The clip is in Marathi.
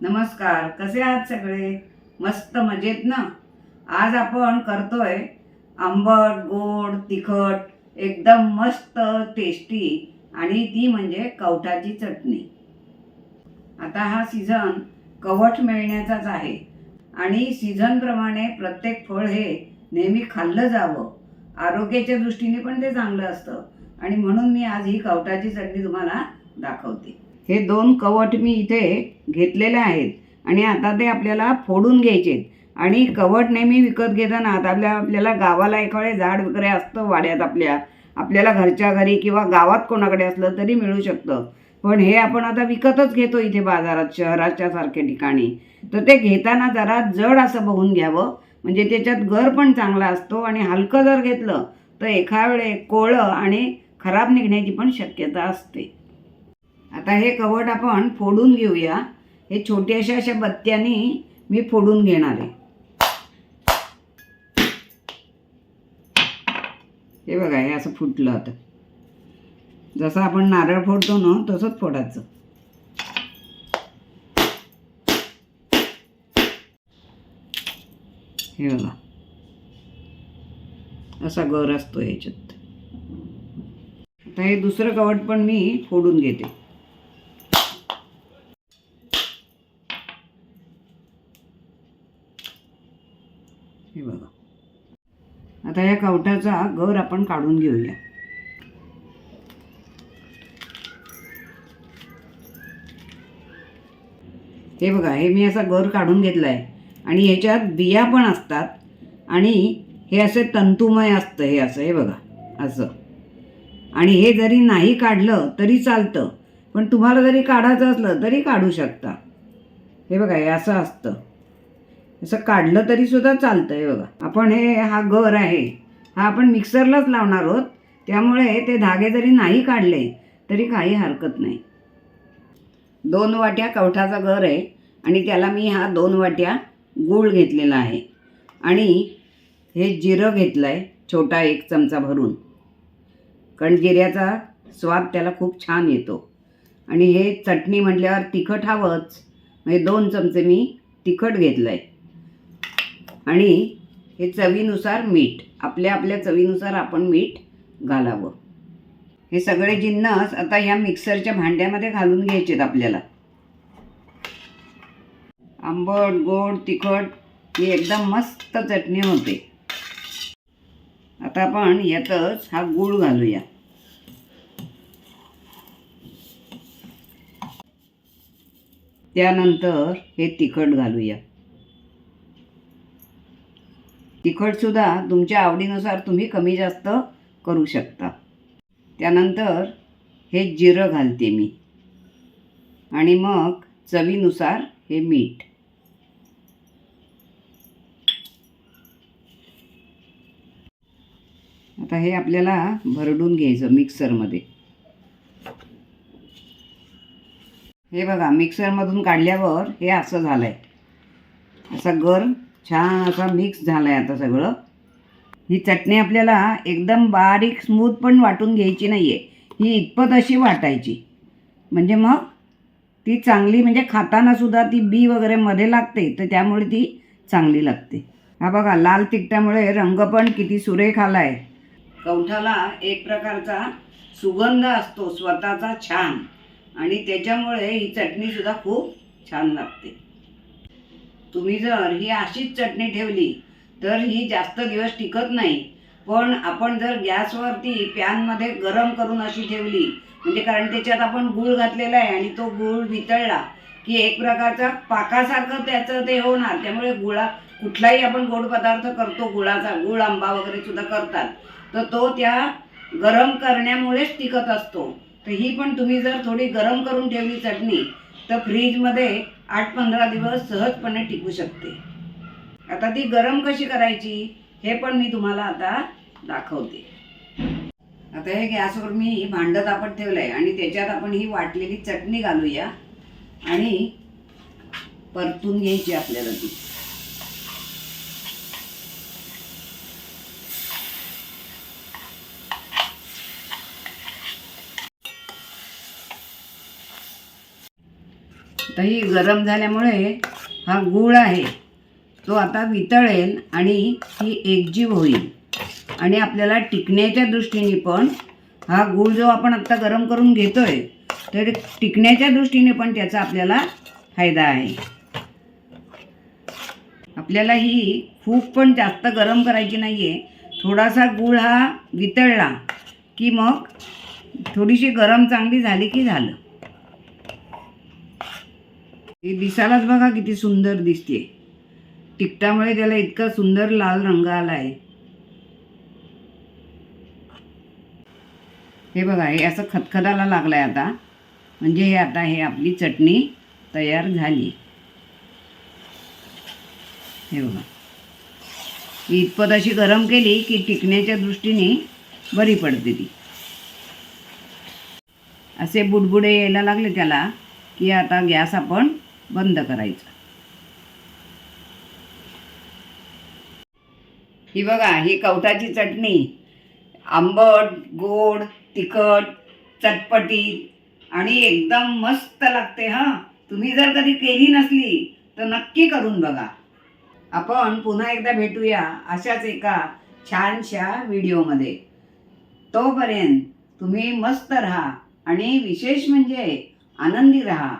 नमस्कार कसे आहात सगळे? मस्त मजेत ना? आज आपण करतोय आंबट गोड तिखट एकदम मस्त टेस्टी आणि ती म्हणजे कवठाची चटणी. आता हा सीझन कवठ मिळण्याचाच आहे आणि सीझनप्रमाणे प्रत्येक फळ हे नेहमी खाल्लं जावं. आरोग्याच्या दृष्टीने पण ते चांगलं असतं आणि म्हणून मी आज ही कवठाची चटणी तुम्हाला दाखवते. हे दोन कवट मी इथे घेतलेले आहेत. आणि आता ते आपल्याला फोडून घ्यायचे आणि कवट नेहमी विकत घेताना आता आपल्या आपल्याला गावाला एखादे झाड वगैरे असतं वाड्यात आपल्या. आपल्याला घरच्या घरी किंवा गावात कोणाकडे असलं तरी मिळू शकतं. पण हे आपण आता विकतच घेतो इथे बाजारात शहराच्या सारख्या ठिकाणी. तर ते घेताना जरा जड असं बघून घ्यावं. म्हणजे त्याच्यात घर पण चांगला असतो आणि हलकं जर घेतलं तर एका वेळे कोळं आणि खराब निघण्याची पण शक्यता असते. आता हे कवट आपण फोडून घेऊया. हे छोट्याशा अशा बत्त्यानी मी फोडून घेणार आहे. हे बघा हे असं फुटलं आता. जसं आपण नारळ फोडतो ना तसंच फोडायचं. हे बघा. असा गर असतो याच्यात. आता हे दुसरं कवट पण मी फोडून घेते हे बघा आता या कवटाचा गर आपण काढून घेऊया. हे बघा हे मी असा गर काढून घेतला आहे आणि ह्याच्यात बिया पण असतात. आणि हे असे तंतुमय असतं हे असं हे बघा असं. आणि हे जरी नाही काढलं तरी चालतं. पण तुम्हाला जरी काढायचं असलं तरी काढू शकता. हे बघा हे असं असतं. असं काढलं तरी सुद्धा चालतं आहे बघा. आपण हे हा गर आहे हा आपण मिक्सरलाच लावणार आहोत. त्यामुळे ते धागे जरी नाही काढले तरी काही हरकत नाही. दोन वाट्या कवठाचा गर आहे आणि त्याला मी हा दोन वाट्या गूळ घेतलेला आहे. आणि हे जिरं घेतलं आहे छोटा एक चमचा भरून. कारण जिऱ्याचा स्वाद त्याला खूप छान येतो. आणि हे चटणी म्हटल्यावर तिखट हवंच. म्हणजे दोन चमचे मी तिखट घेतलं आहे आणि हे चवीनुसार मीठ आपल्या आपल्या चवीनुसार आपण मीठ घालावं. हे सगळे जिन्नस आता या मिक्सरच्या भांड्यामध्ये घालून घ्यायचेत आपल्याला. आंबट गोड तिखट ही एकदम मस्त चटणी होते. आता आपण यातच हा गूळ घालूया. त्यानंतर हे तिखट घालूया. तिखटसुद्धा तुमच्या आवडीनुसार तुम्ही कमी जास्त करू शकता. त्यानंतर हे जिरं घालते मी. आणि मग चवीनुसार हे मीठ. आता हे आपल्याला भरडून घ्यायचं मिक्सरमध्ये. हे बघा मिक्सरमधून काढल्यावर हे असं झालं आहे असा गर छान असा मिक्स झाला आहे आता सगळं. ही चटणी आपल्याला एकदम बारीक स्मूथ पण वाटून घ्यायची नाही आहे ही इतपत अशी वाटायची. म्हणजे मग ती चांगली म्हणजे खातानासुद्धा ती बी वगैरे मध्ये लागते तर त्यामुळे ती चांगली लागते. हा बघा लाल तिखटामुळे रंग पण किती सुरेख आला आहे कवठाला एक प्रकारचा सुगंध असतो स्वतःचा छान. आणि त्याच्यामुळे ही चटणीसुद्धा खूप छान लागते. तुम्ही जर ही अशीच चटणी ठेवली तर ही जास्त दिवस टिकत नाही. पण आपण जर गॅसवरती पॅनमध्ये गरम करून अशी ठेवली म्हणजे कारण त्याच्यात आपण गूळ घातलेला आहे आणि तो गूळ वितळला की एक प्रकारचा पाकासारखं त्याचं ते होणार. त्यामुळे गुळा कुठलाही आपण गोड पदार्थ करतो गुळाचा गुळ आंबा वगैरे सुद्धा करतात तर तो त्या गरम करण्यामुळेच टिकत असतो. तर ही पण तुम्ही जर थोडी गरम करून ठेवली चटणी तर फ्रीजमध्ये आठ पंधरा दिवस सहजपणे टिकू शकते. आता ती गरम कशी करायची हे पण मी तुम्हाला आता दाखवते. आता हे गॅसवर मी भांडं तापत ठेवलं आहे आणि त्याच्यात आपण ही वाटलेली चटणी घालूया आणि परतून घ्यायची आपल्याला ती. तर ही गरम झाल्यामुळे हा गूळ आहे. तो आता वितळेल आणि ही एकजीव होईल. आणि आपल्याला टिकण्याच्या दृष्टीने पण हा गूळ जो आपण आत्ता गरम करून घेतो आहे तर टिकण्याच्या दृष्टीने पण त्याचा आपल्याला फायदा आहे. आपल्याला ही खूप पण जास्त गरम करायची नाही आहे थोडासा गूळ हा वितळला की मग थोडीशी गरम चांगली झाली की झालं. हे दिसायलाच बघा किती सुंदर दिसते तिकटामुळे त्याला इतका सुंदर लाल रंग आला आहे हे बघा हे असं खतखताला लागलं आहे आता. म्हणजे हे आता हे आपली चटणी तयार झाली. हे बघा. ही इतपत अशी गरम केली की टिकण्याच्या दृष्टीने बरी पडते ती. असे बुडबुडे यायला लागले त्याला की आता गॅस आपण बंद करायचा. ही बघा ही कवठाची चटणी. आंबट गोड तिखट चटपटी आणि एकदम मस्त लागते हां. तुम्ही जर कधी केली नसली तर नक्की करून बघा. आपण पुन्हा एकदा भेटूया अशाच एका छानशा व्हिडिओमध्ये. तोपर्यंत तुम्ही मस्त राहा आणि विशेष म्हणजे आनंदी राहा.